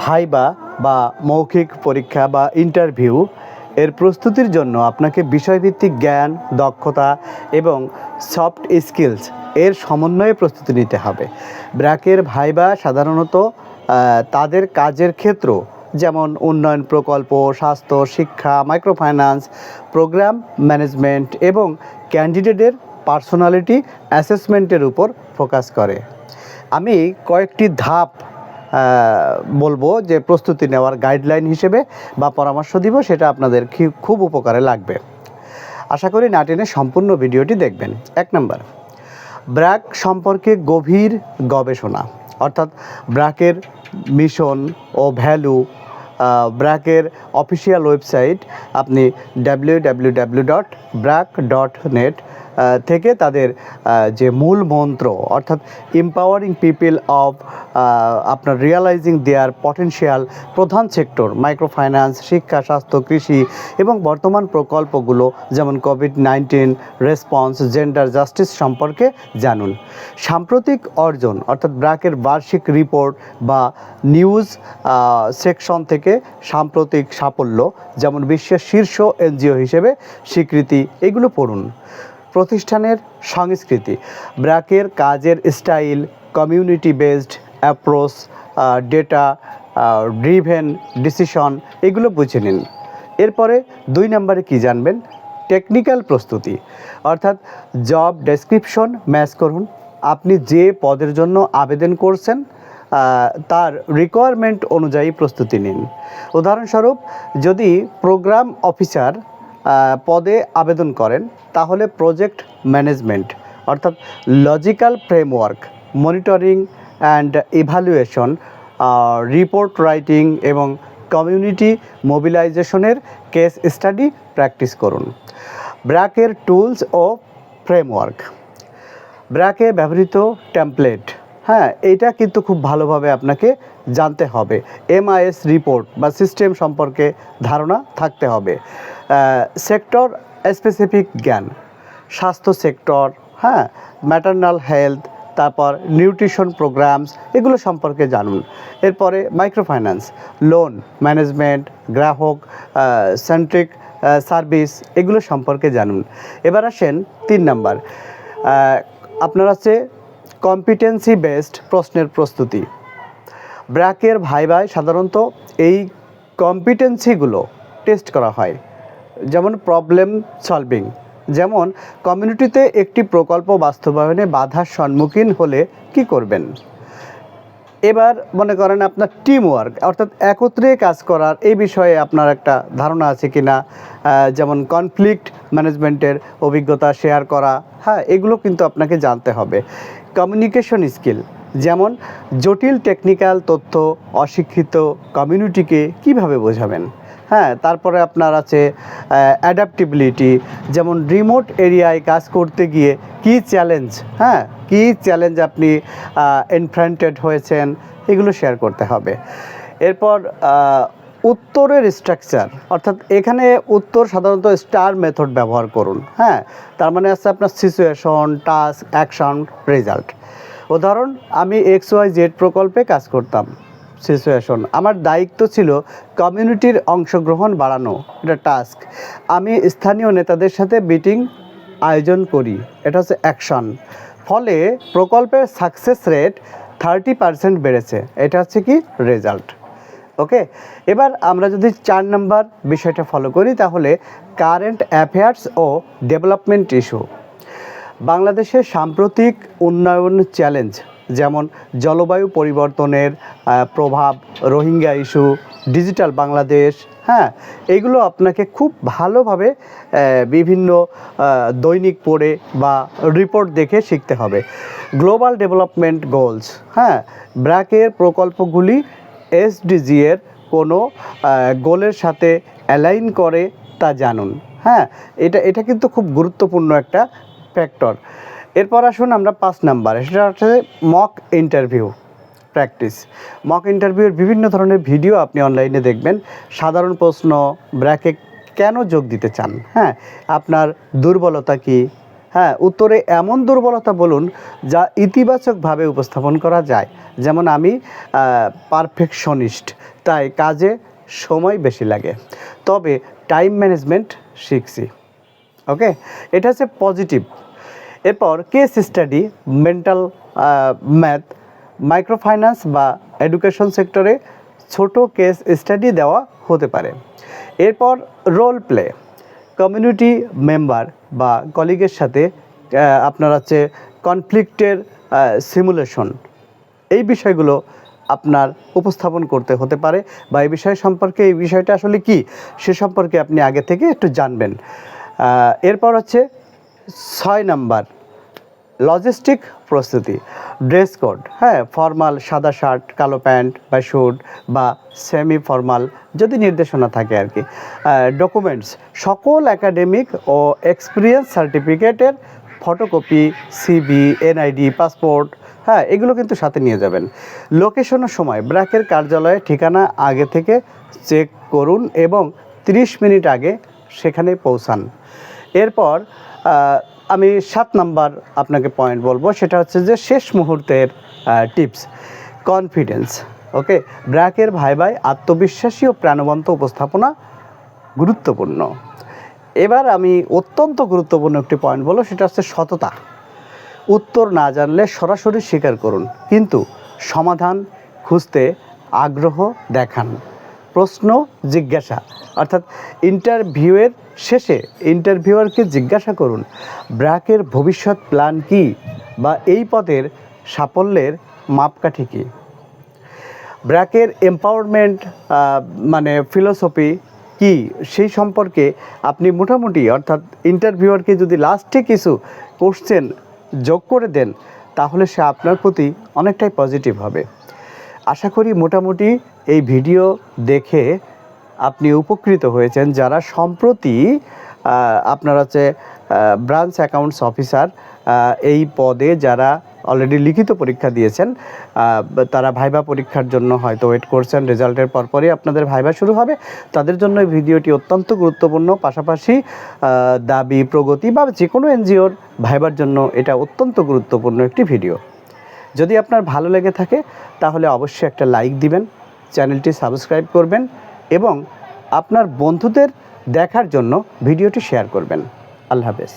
Viva বা মৌখিক পরীক্ষা বা ইন্টারভিউ এর প্রস্তুতির জন্য আপনাকে বিষয়ভিত্তিক জ্ঞান, দক্ষতা এবং সফট স্কিলস এর সমন্বয়ে প্রস্তুতি নিতে হবে। ব্র্যাকের ভাইবা সাধারণত তাদের কাজের ক্ষেত্র যেমন উন্নয়ন প্রকল্প, স্বাস্থ্য, শিক্ষা মাইক্রোফাইন্যান্স প্রোগ্রাম ম্যানেজমেন্ট এবং ক্যান্ডিডেটের পার্সোনালিটি অ্যাসেসমেন্টের উপর ফোকাস করে। আমি কয়েকটি ধাপ বলব যে প্রস্তুতি নেওয়ার গাইডলাইন হিসেবে বা পরামর্শ দিব, সেটা আপনাদের খুব উপকারে লাগবে। আশা করি নাটেনে সম্পূর্ণ ভিডিওটি দেখবেন। এক নম্বর, ব্র্যাক সম্পর্কে গভীর গবেষণা, অর্থাৎ ব্র্যাকের মিশন ও ভ্যালু ব্র্যাকের অফিসিয়াল ওয়েবসাইট, আপনি W W W dot BRAC dot net থেকে তাদের যে মূল মন্ত্র, অর্থাৎ এম্পাওয়ারিং পিপল অফ আপনার রিয়ালাইজিং দেয়ার পটেনশিয়াল প্রধান সেক্টর মাইক্রোফাইন্যান্স শিক্ষা, স্বাস্থ্য, কৃষি এবং বর্তমান প্রকল্পগুলো যেমন COVID nineteen response gender justice সম্পর্কে জানুন। সাম্প্রতিক অর্জন, অর্থাৎ ব্র্যাকের বার্ষিক রিপোর্ট বা নিউজ সেকশন থেকে সাম্প্রতিক সাফল্য, যেমন বিশ্বের শীর্ষ এনজিও হিসেবে স্বীকৃতি, এগুলো পড়ুন। প্রতিষ্ঠানের সংস্কৃতি। ব্র্যাকের কাজের style community based approach data driven decision এগুলো বুঝে নিন। এরপরে দুই নম্বরে কি জানবেন? টেকনিক্যাল প্রস্তুতি। অর্থাৎ জব ডেসক্রিপশন ম্যাচ করুন। আপনি যে পদের জন্য আবেদন করছেন তার রিকোয়ারমেন্ট অনুযায়ী প্রস্তুতি নিন। উদাহরণস্বরূপ, যদি প্রোগ্রাম অফিসার পদে আবেদন করেন, তাহলে প্রজেক্ট ম্যানেজমেন্ট অর্থাৎ logical framework monitoring and evaluation report writing এবং কমিউনিটি মোবিলাইজেশনের কেস স্টাডি প্র্যাকটিস করুন। ব্র্যাকের টুলস ও ফ্রেমওয়ার্ক ব্র্যাকে ব্যবহৃত টেমপ্লেট হ্যাঁ এটা কিন্তু খুব ভালোভাবে আপনাকে জানতে হবে। এমআইএস রিপোর্ট বা সিস্টেম সম্পর্কে ধারণা থাকতে হবে। সেক্টর স্পেসিফিক জ্ঞান, স্বাস্থ্য সেক্টর হ্যাঁ ম্যাটার্নাল হেলথ তারপর নিউট্রিশন প্রোগ্রামস এগুলো সম্পর্কে জানুন। এরপরে মাইক্রোফাইন্যান্স লোন ম্যানেজমেন্ট গ্রাহক সেন্ট্রিক সার্ভিস এগুলো সম্পর্কে জানুন। এবার আসেন তিন নাম্বার। আপনার আছে কম্পিটেন্সি বেসড প্রশ্নের প্রস্তুতি। ব্র্যাকের ভাইভাই সাধারণত এই কম্পিটেন্সিগুলো টেস্ট করা হয়। যেমন প্রবলেম সলভিং যেমন কমিউনিটিতে একটি প্রকল্প বাস্তবায়নে বাধার সম্মুখীন হলে কি করবেন? এবার মনে করেন আপনার টিম ওয়ার্ক অর্থাৎ একত্রে কাজ করার এই বিষয়ে আপনার একটা ধারণা আছে কি না যেমন কনফ্লিক্ট ম্যানেজমেন্টের অভিজ্ঞতা শেয়ার করা হ্যাঁ এগুলো কিন্তু আপনাকে জানতে হবে। কমিউনিকেশন স্কিল যেমন জটিল টেকনিক্যাল তথ্য, অশিক্ষিত কমিউনিটিকে কীভাবে বোঝাবেন? হ্যাঁ তারপরে আপনার আছে অ্যাডাপ্টিবিলিটি যেমন রিমোট এরিয়ায় কাজ করতে গিয়ে কি চ্যালেঞ্জ হ্যাঁ কি চ্যালেঞ্জ আপনি এনফ্রান্টেড হয়েছেন, এগুলো শেয়ার করতে হবে। এরপর উত্তরের স্ট্রাকচার অর্থাৎ এখানে উত্তর সাধারণত স্টার মেথড ব্যবহার করুন হ্যাঁ তার মানে আছে আপনার সিচুয়েশন টাস্ক অ্যাকশন রেজাল্ট উদাহরণ, আমি এক্স ওয়াই জেড প্রকল্পে কাজ করতাম। সিচুয়েশন আমার দায়িত্ব ছিল কমিউনিটির অংশগ্রহণ বাড়ানো, এটা টাস্ক আমি স্থানীয় নেতাদের সাথে মিটিং আয়োজন করি, এটা হচ্ছে অ্যাকশন ফলে প্রকল্পের সাকসেস রেট থার্টি পার্সেন্ট বেড়েছে, এটা হচ্ছে কি রেজাল্ট ওকে এবার আমরা যদি চার নম্বর বিষয়টা ফলো করি, তাহলে কারেন্ট অ্যাফেয়ার্স ও ডেভেলপমেন্ট ইস্যু বাংলাদেশের সাম্প্রতিক উন্নয়ন চ্যালেঞ্জ যেমন জলবায়ু পরিবর্তনের প্রভাব, রোহিঙ্গা ইস্যু, ডিজিটাল বাংলাদেশ হ্যাঁ এগুলো আপনাকে খুব ভালোভাবে বিভিন্ন দৈনিক পড়ে বা রিপোর্ট দেখে শিখতে হবে। গ্লোবাল ডেভেলপমেন্ট গোলস হ্যাঁ ব্র্যাকের প্রকল্পগুলি এসডিজি এর কোনো গোলের সাথে অ্যালাইন করে তা জানুন। হ্যাঁ এটা এটা কিন্তু খুব গুরুত্বপূর্ণ একটা ফ্যাক্টর এরপর আসুন আমরা পাঁচ নাম্বার, সেটা হচ্ছে মক ইন্টারভিউ প্র্যাকটিস মক ইন্টারভিউর বিভিন্ন ধরনের ভিডিও আপনি অনলাইনে দেখবেন। সাধারণ প্রশ্ন ব্র্যাকে কেন যোগ দিতে চান? হ্যাঁ আপনার দুর্বলতা কি? হ্যাঁ উত্তরে এমন দুর্বলতা বলুন যা ইতিবাচকভাবে উপস্থাপন করা যায়। যেমন আমি পারফেকশনিস্ট তাই কাজে সময় বেশি লাগে। তবে টাইম ম্যানেজমেন্ট শিখছি। ওকে এটা হচ্ছে পজিটিভ এরপর case study mental math microfinance বা এডুকেশন সেক্টরে ছোট কেস স্টাডি দেওয়া হতে পারে। এরপর রোল প্লে কমিউনিটি মেম্বার বা কলিগের সাথে আপনার হচ্ছে কনফ্লিক্টের সিমুলেশন এই বিষয়গুলো আপনার উপস্থাপন করতে হতে পারে বা এই বিষয় সম্পর্কে, এই বিষয়টা আসলে কি সে সম্পর্কে আপনি আগে থেকে একটু জানবেন। এরপর হচ্ছে ছয় নাম্বার লজিস্টিক প্রস্তুতি ড্রেস কোড হ্যাঁ ফর্মাল সাদা শার্ট কালো প্যান্ট বা স্যুট বা সেমি ফর্মাল যদি নির্দেশনা থাকে আর কি। ডকুমেন্টস সকল একাডেমিক ও এক্সপিরিয়েন্স সার্টিফিকেটের ফটোকপি সিবি এনআইডি পাসপোর্ট হ্যাঁ এগুলো কিন্তু সাথে নিয়ে যাবেন। লোকেশনের সময়, ব্র্যাকের কার্যালয়ে ঠিকানা আগে থেকে চেক করুন এবং 30 মিনিট আগে সেখানে পৌঁছান। এরপর আমি সাত নাম্বার আপনাকে পয়েন্ট বলব, সেটা হচ্ছে যে শেষ মুহূর্তের টিপস কনফিডেন্স ওকে ব্র্যাকের ভাই ভাই, আত্মবিশ্বাসী ও প্রাণবন্ত উপস্থাপনা গুরুত্বপূর্ণ। এবার আমি অত্যন্ত গুরুত্বপূর্ণ একটি পয়েন্ট বলব, সেটা হচ্ছে সততা। উত্তর না জানলে সরাসরি স্বীকার করুন, কিন্তু সমাধান খুঁজতে আগ্রহ দেখান। প্রশ্ন, জিজ্ঞাসা। অর্থাৎ ইন্টারভিউয়ের শেষে ইন্টারভিউয়ারকে জিজ্ঞাসা করুন, ব্র্যাকের ভবিষ্যৎ প্ল্যান কি বা এই পদের সাফল্যের মাপকাঠি কী? ব্র্যাকের এম্পাওয়ারমেন্ট মানে ফিলোসফি কি সেই সম্পর্কে আপনি মোটামুটি, অর্থাৎ ইন্টারভিউয়ারকে যদি লাস্টে কিছু কোশ্চেন যোগ করে দেন, তাহলে সে আপনার প্রতি অনেকটাই পজিটিভ হবে। আশা করি মোটামুটি এই ভিডিও দেখে আপনি উপকৃত হয়েছেন যারা সম্প্রতি আপনার হচ্ছে ব্রাঞ্চ অ্যাকাউন্টস অফিসার এই পদে যারা অলরেডি লিখিত পরীক্ষা দিয়েছেন তারা ভাইবা পরীক্ষার জন্য হয়তো ওয়েট করছেন রেজাল্টের পরপরই আপনাদের ভাইবা শুরু হবে। তাদের জন্য এই ভিডিওটি অত্যন্ত গুরুত্বপূর্ণ, পাশাপাশি দাবি, প্রগতি বা যে কোনো এনজিওর ভাইবার জন্য এটা অত্যন্ত গুরুত্বপূর্ণ একটি ভিডিও। যদি আপনার ভালো লেগে থাকে, তাহলে অবশ্যই একটা লাইক দিবেন, চ্যানেলটি সাবস্ক্রাইব করবেন এবং আপনার বন্ধুদের দেখার জন্য ভিডিওটি শেয়ার করবেন। আল্লাহ হাফেজ।